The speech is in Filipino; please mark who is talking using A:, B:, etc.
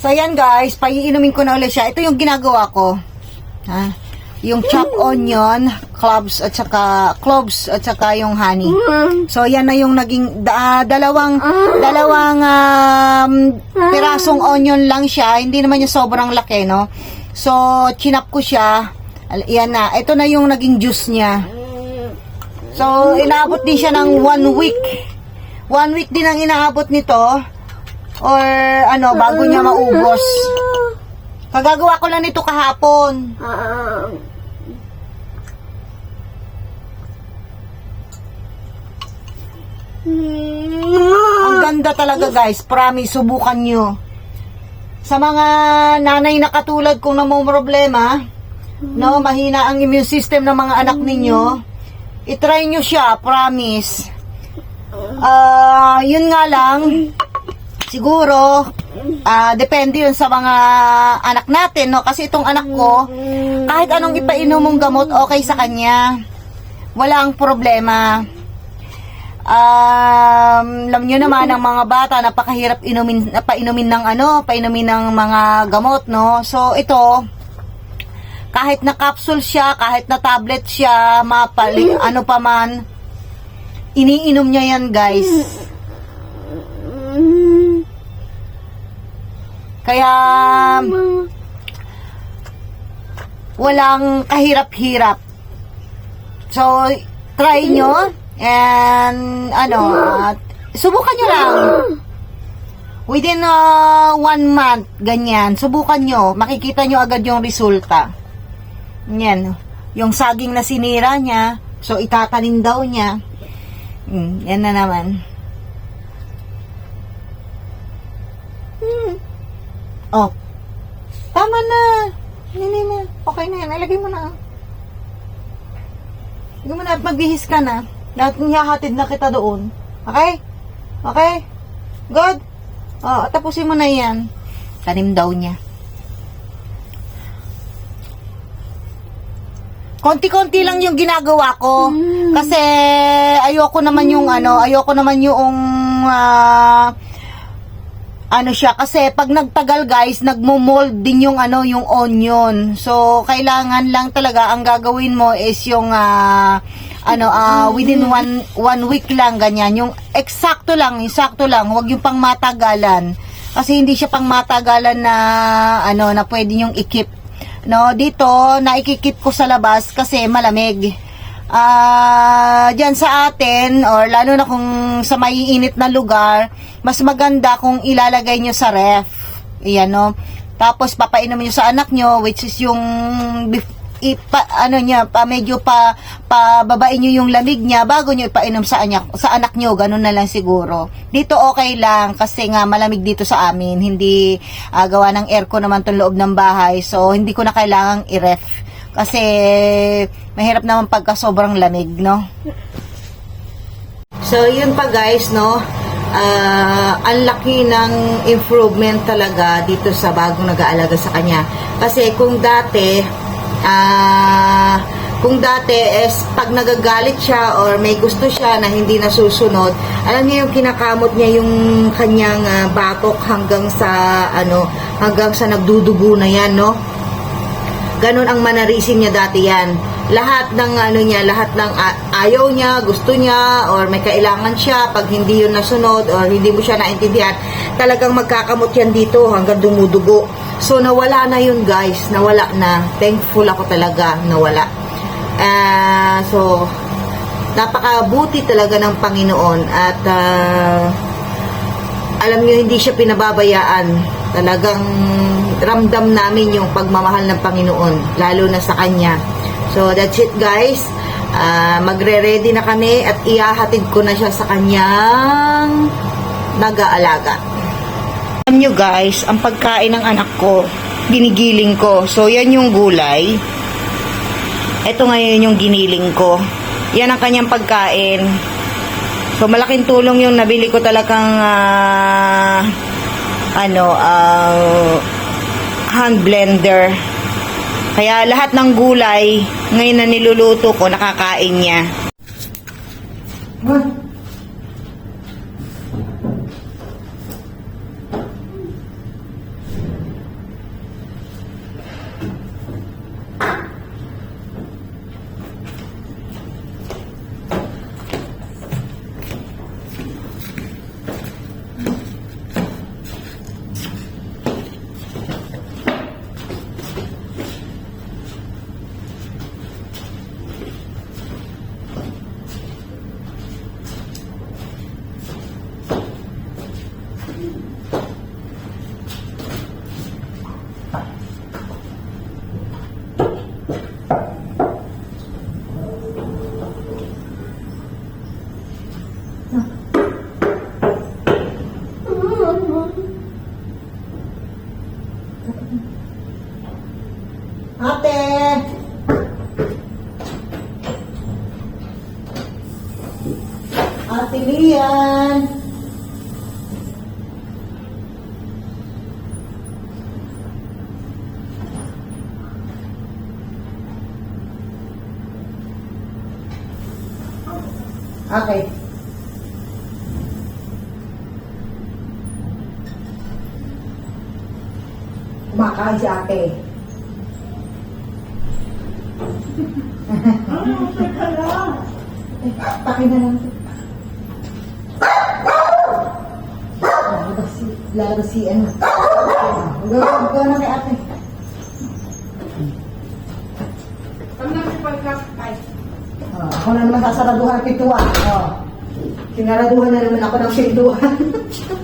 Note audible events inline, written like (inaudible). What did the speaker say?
A: So, yan guys, paiinumin ko na ulit siya. Ito yung ginagawa ko. Ha? Yung chopped onion, cloves at saka cloves at saka yung honey. So, yan na yung naging da- dalawang dalawang um, pirasong onion lang siya. Hindi naman yung sobrang laki, no? So, chinap ko siya. Yan na. Ito na yung naging juice niya. So, inaabot din siya ng one week. One week din ang inaabot nito. Or, ano, bago niya maubos. (laughs) Kagagawa ko lang nito kahapon. Ang ganda talaga guys. Promise, subukan nyo. Sa mga nanay na katulad kong problema, no, mahina ang immune system ng mga anak ninyo, itry nyo siya, promise. Ah, yun nga lang, siguro, ah, depende yun sa mga anak natin, no? Kasi itong anak ko, kahit anong ipainom mong gamot, okay sa kanya. Walang problema. Um, alam nyo naman ang mga bata napakahirap inumin painumin ng ano, painumin ng mga gamot, no? So ito kahit na capsule siya, kahit na tablet siya, mapali, ano pa man, iniinom niya yan, guys. Kaya walang kahirap-hirap. So, try nyo and ano, at subukan nyo lang. Within uh, one month, ganyan, subukan nyo, makikita nyo agad yung resulta. Yan, yung saging na sinira niya, so itatanim daw niya. Mm, yan na naman. Oh, tama na. Hindi na. Okay na yan. Ilagay mo na. Ilagay mo na at magbihis ka na. Lahat ng hahatid na kita doon. Okay? Okay? Good? Oh, tapusin mo na yan. Tanim daw niya. Konti-konti lang yung ginagawa ko. Kasi ayoko naman yung ano, ayoko naman yung ah, ano siya kasi pag nagtagal guys, nagmo-mold din yung ano, yung onion. So kailangan lang talaga ang gagawin mo is yung ah, ano ah, within one one week lang ganyan. Yung eksakto lang, eksakto lang, huwag yung pangmatagalan. Kasi hindi siya pangmatagalan na ano na pwede yung ikip No, dito naikikip ko sa labas kasi malamig. Ah, diyan sa atin or lalo na kung sa maiinit na lugar, mas maganda kung ilalagay nyo sa ref. Iyan no. Tapos papainom nyo sa anak nyo which is yung ipa, ano niya, pa medyo pa pababain niyo yung lamig niya bago niyo ipainom sa anak sa anak niyo, ganun na lang siguro. Dito okay lang kasi nga malamig dito sa amin, hindi ah, gawa ng aircon naman tong loob ng bahay. So hindi ko na kailangang i-ref kasi mahirap naman pagka sobrang lamig, no? So, yun pa guys, no? Ah, ang laki ng improvement talaga dito sa bagong nag-aalaga sa kanya. Kasi kung dati, ah, kung dati is pag nagagalit siya or may gusto siya na hindi nasusunod, alam niyo yung kinakamot niya yung kanyang ah, batok hanggang sa ano, hanggang sa nagdudugo na yan, no? Ganon ang manarisin niya dati yan. Lahat ng ano niya, lahat ng ayaw niya, gusto niya, or may kailangan siya, pag hindi yun nasunod, or hindi mo siya naintindihan, talagang magkakamot yan dito hanggang dumudugo. So, nawala na yun guys, nawala na. Thankful ako talaga, nawala. Ah, so, napakabuti talaga ng Panginoon at ah, alam niyo hindi siya pinababayaan. Talagang ramdam namin yung pagmamahal ng Panginoon, lalo na sa Kanya. So, that's it guys. Ah, magre-ready na kami at ihahatid ko na siya sa kanyang nag-aalaga. Alam nyo guys, ang pagkain ng anak ko, ginigiling ko. So, yan yung gulay. Ito ngayon yung giniling ko. Yan ang kanyang pagkain. So, malaking tulong yung nabili ko talagang ah, ano, ah, hand blender. Kaya lahat ng gulay, ngayon na niluluto ko, nakakain niya. Ate! Ate Lian! Okay. Kumakain si ate. (laughs) Taki na lang. Lalabas si, lalabas si ano. Huwag ka na kay ate. Oh, ako na naman sasaraduhan ang pintuan. Oh. Sinaraduhan na naman ako ng pintuan. (laughs)